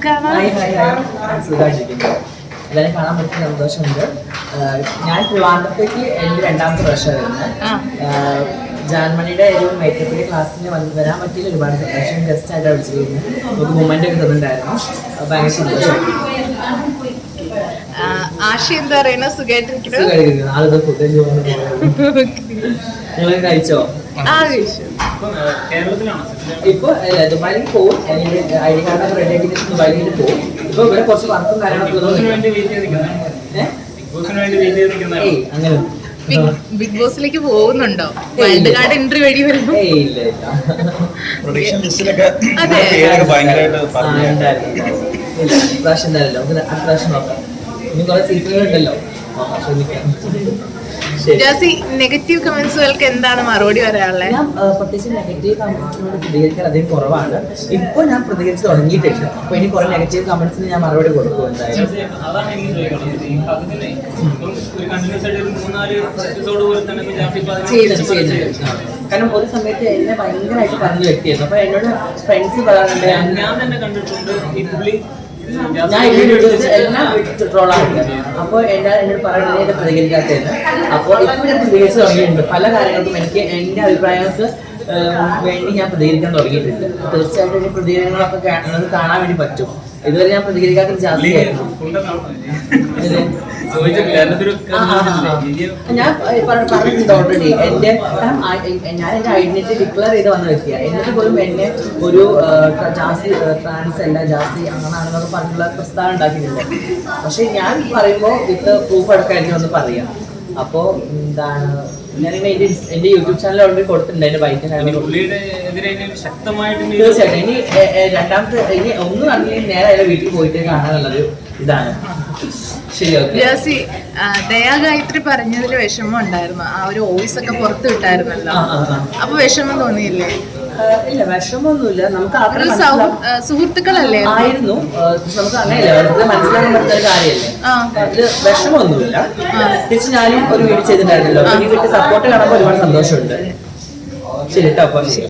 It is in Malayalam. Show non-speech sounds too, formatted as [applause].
സുഖാണോ എല്ലാവരും കാണാൻ പറ്റിയ സന്തോഷമുണ്ട്. ഞാൻ ട്രിവാൻഡ്രത്തേക്ക് എന്റെ രണ്ടാമത്തെ വർഷമായിരുന്നു. ജാൻമണിയുടെ ഒരു മേക്കപ്പിന്റെ ക്ലാസ്സിന് വന്ന് വരാൻ പറ്റിയ ഒരുപാട് സന്തോഷം ഗസ്റ്റ് ആയിട്ട് വിളിച്ചിരുന്നു ഒരു മൊമെന്റ് ഒക്കെ തന്നിട്ടുണ്ടായിരുന്നു. ഭയങ്കര സന്തോഷം ആശി എന്താ പറയുന്ന? സുഖമായിട്ടിരിക്കുന്നു [laughs] കഴിച്ചോ? ആ കഴിച്ചു. ഇപ്പൊ ദുബായിലേക്ക് പോകും ഐ ഡി കാർഡ് റെഡി ആക്കി ദുബായിലേക്ക് പോകും ഇപ്പൊ ഇവിടെ കുറച്ച് വർക്കും കാര്യങ്ങളൊക്കെ അങ്ങനെ. ബിഗ് ബിഗ് ബോസിലേക്ക് പോകുന്നുണ്ടോ? വൈൽഡ് കാർഡ് എൻട്രി വഴി വരുമ്പോ? ഏയ് ഇല്ല ഇല്ല. പ്രൊഡിക്ഷൻ ലിസ്റ്റിലൊക്കെ അതെ. ഇപ്രാവശ്യം എന്തായാലും പ്രാവശ്യം നോക്കാം. ഇനി കുറെ സീസണുകൾ ഉണ്ടല്ലോ ശ്രമിക്കാം ശരി ജാസി നെഗറ്റീവ് കമന്റ്സുകൾക്ക് എന്താണ് മറുപടി പറയാനുള്ളത് ഞാൻ പ്രത്യേകിച്ച് നെഗറ്റീവ് കമന്റ്സിനോട് പ്രതികരിക്കാൻ അധികം കുറവാണ്. ഇപ്പോൾ ഞാൻ പ്രതികരിച്ച് തുടങ്ങിയിട്ടില്ല. അപ്പോൾ ഇനി കുറെ നെഗറ്റീവ് കമന്റ്സിന് ഞാൻ മറുപടി കൊടുക്കും എന്തായാലും. കാരണം ഒരു സമയത്ത് എന്നെ ഭയങ്കരമായിട്ട് പറഞ്ഞ വ്യക്തിയായിരുന്നു. അപ്പോൾ എന്നോട് ഫ്രണ്ട്സ് പറയാറുണ്ട് ഞാൻ- തന്നെ കണ്ടിട്ടുണ്ട്. ഞാൻ ഈ വീഡിയോസ് എല്ലാം ട്രോളാണ് അപ്പോൾ എന്നാ എന്നോട് പറയുന്നത് പ്രതികരിക്കാത്തത്. അപ്പോൾ ഇപ്പോൾ ഞാൻ പ്രതികരിച്ച് തുടങ്ങിയിട്ടുണ്ട്. പല കാര്യങ്ങൾക്കും എനിക്ക് എന്റെ അഭിപ്രായങ്ങൾക്ക് വേണ്ടി ഞാൻ പ്രതികരിക്കാൻ തുടങ്ങിയിട്ടുണ്ട്. തീർച്ചയായിട്ടും പ്രതികരണങ്ങളൊക്കെ കാണാൻ വേണ്ടി പറ്റും. ഇതുവരെ ഞാൻ പ്രതികരിക്കാത്ത ചാർജ് ജാസ്തിയായിരുന്നു ഞാൻ പറഞ്ഞിട്ടുണ്ട് ഓൾറെഡി എന്റെ ഞാൻ എന്റെ ഐഡന്റിറ്റി ഡിക്ലെയർ ചെയ്ത് വന്ന വ്യക്തിയാണ് എന്നിട്ട് പോലും എന്നെ ഒരു ജാസി ട്രാൻസ് അല്ല ജാസി അങ്ങനാണെന്നൊക്കെ പറഞ്ഞുള്ള പ്രസ്താവന ഉണ്ടാക്കിയിട്ടുണ്ട്. പക്ഷെ ഞാൻ പറയുമ്പോൾ വിത്ത് പ്രൂഫ് എടുക്കായിരിക്കും ഒന്ന് പറയാം. അപ്പോ എന്താണ് ഞാനിങ്ങനെ എന്റെ എന്റെ യൂട്യൂബ് ചാനൽ ഓൾറെഡി കൊടുത്തിട്ടുണ്ട് എന്റെ ബൈക്ക് ഇനി കാര്യങ്ങൾ പുള്ളിയുടെ എതിരെ ഇനി ശക്തമായിട്ട് തീർച്ചയായിട്ടും. ഇനി രണ്ടാമത്തെ ഇനി ഒന്നും അറിഞ്ഞില്ലെങ്കിൽ നേരെ വീട്ടിൽ പോയിട്ട് കാണാനുള്ളൊരു ഇതാണ്. ശരി ഓക്കെ. ജാസി ആ, ദയാ ഗായത്രി പറഞ്ഞതിൽ വിഷമം ഉണ്ടായിരുന്നു. ആ ഒരു വോയിസ് ഒക്കെ പുറത്തു വിട്ടായിരുന്നല്ലോ. അപ്പൊ വിഷമം തോന്നിയില്ലേ? ഇല്ല വിഷമമൊന്നുമില്ല. നമുക്ക് സുഹൃത്തുക്കളല്ലേ? ആയിരുന്നു. നമുക്ക് അങ്ങനെയല്ല വെറുതെ മനസ്സിലാക്കാൻ പറ്റുന്ന ഒരു കാര്യമല്ലേ. അതിൽ വിഷമമൊന്നുമില്ല. തിരിച്ച് ഞാനും ഒരു വീട് ചെയ്തിട്ടുണ്ടായിരുന്നല്ലോ. കിട്ടിയ സപ്പോർട്ട് കാണുമ്പോൾ ഒരുപാട് സന്തോഷമുണ്ട്. ശരി കേട്ടോ അപ്പം ശരി.